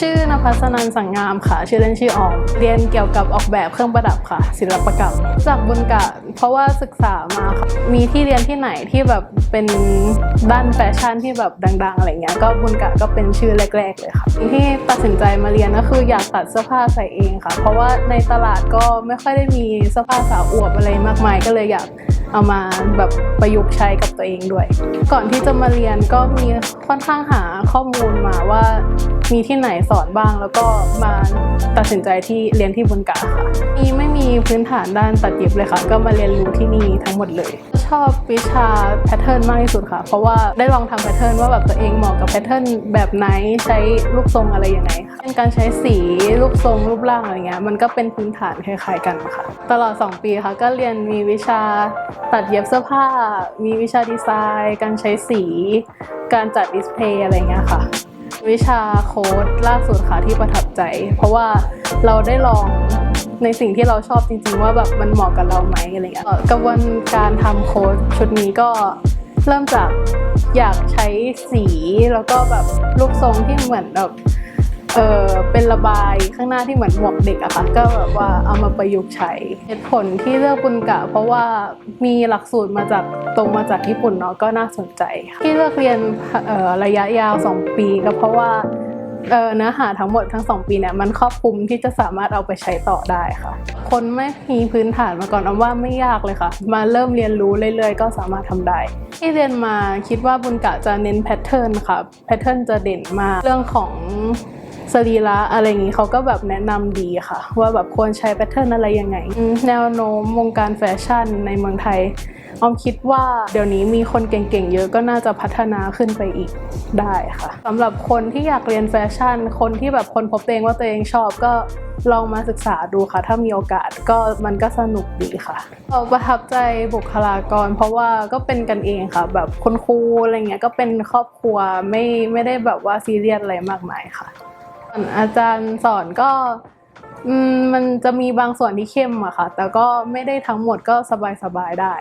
ชื่อนภัสนันสังงามค่ะ ชื่อเล่นชื่อออม เรียนเกี่ยวกับออกแบบเครื่องประดับค่ะ ศิลปกรรม จากบุญกะเพราะว่าศึกษามาค่ะ มีที่เรียนที่ไหนที่แบบเป็นด้านแฟชั่นที่แบบดัง ๆ อะไรเงี้ย ก็บุญกะก็เป็นชื่อแรก ๆ เลยค่ะ ที่ตัดสินใจมาเรียนก็คืออยากตัดเสื้อผ้าใส่เองค่ะ เพราะว่าในตลาดก็ไม่ค่อยได้มีเสื้อผ้าสาวอวบอะไรมากมาย ก็เลยอยากเอามาแบบประยุกต์ใช้กับตัวเองด้วย ก่อนที่จะมาเรียนก็มีค่อนข้างหาข้อมูลมาว่า มีที่ไหนสอนบ้างแล้วก็มาตัดสินใจที่เรียนที่บุญกะค่ะมีไม่มีพื้นฐานด้านตัดเย็บเลยค่ะ ก็มาเรียนรู้ที่นี่ทั้งหมดเลย ชอบวิชาแพทเทิร์นมากที่สุดค่ะ เพราะว่าได้ลองทำแพทเทิร์นว่าแบบตัวเองเหมาะกับแพทเทิร์นแบบไหนใช้รูปทรงอะไรยังไงค่ะเป็นการใช้สีรูปทรงรูปร่างอะไรเงี้ยมันก็เป็นพื้นฐานคล้ายๆกันค่ะ ตลอด 2 ปีค่ะก็เรียนมีวิชาตัดเย็บเสื้อผ้า มีวิชาดีไซน์ การใช้สี การจัดดิสเพย์อะไรเงี้ยค่ะ วิชาโค้ดล่าสุดค่ะที่ประทับใจ เพราะว่าเราได้ลองในสิ่งที่เราชอบจริงๆ ว่าแบบมันเหมาะกับเราไหมอะไรเงี้ยกระบวนการทำโค้ดชุดนี้ก็เริ่มจากอยากใช้สีแล้วก็แบบรูปทรงที่เหมือนแบบ เออเป็นระบายข้างหน้าที่เหมือนหมวกเด็กอะค่ะก็แบบว่าเอามาประยุกต์ใช้เหตุผลที่เลือกบุญกะ เพราะว่ามีหลักสูตรมาจากตรงมาจากญี่ปุ่นเนาะก็น่าสนใจ ที่เลือกเรียนออระยะยาว 2 ปีก็เพราะว่าเนื้อหาทั้งหมดทั้ง 2 ปีเนี่ยมันครอบคลุมที่จะสามารถเอาไปใช้ต่อได้ค่ะ คนไม่มีพื้นฐานมาก่อนเอาว่าไม่ยากเลยค่ะ มาเริ่มเรียนรู้เรื่อยๆ ก็สามารถทำได้ ที่เรียนมาคิดว่าบุญกะจะเน้นแพทเทิร์นค่ะแพทเทิร์นจะเด่นมากเรื่องของ สรีระอะไรอย่างนี้เขาก็แบบแนะนำดีค่ะ ว่าแบบควรใช้แพทเทิร์นอะไรยังไงอืมแนวโน้มวงการแฟชั่นในเมืองไทยออมคิดว่าเดี๋ยวนี้มีคนเก่งๆ เยอะก็น่าจะพัฒนาขึ้นไปอีกได้ค่ะสำหรับคนที่อยากเรียนแฟชั่น คนที่แบบคนพบตัวเองว่าตัวเองชอบก็ลองมาศึกษาดูค่ะ ถ้ามีโอกาสก็มันก็สนุกดีค่ะเราประทับใจบุคลากร เพราะว่าก็เป็นกันเองค่ะ แบบคุณครูอะไรเงี้ยก็เป็นครอบครัวไม่ไม่ได้แบบว่าซีเรียสอะไรมากมายค่ะ อาจารย์สอนก็มมันจะมีบางส่วนที่เข้มอะค่ะ แต่ก็ไม่ได้ทั้งหมดก็สบายๆได้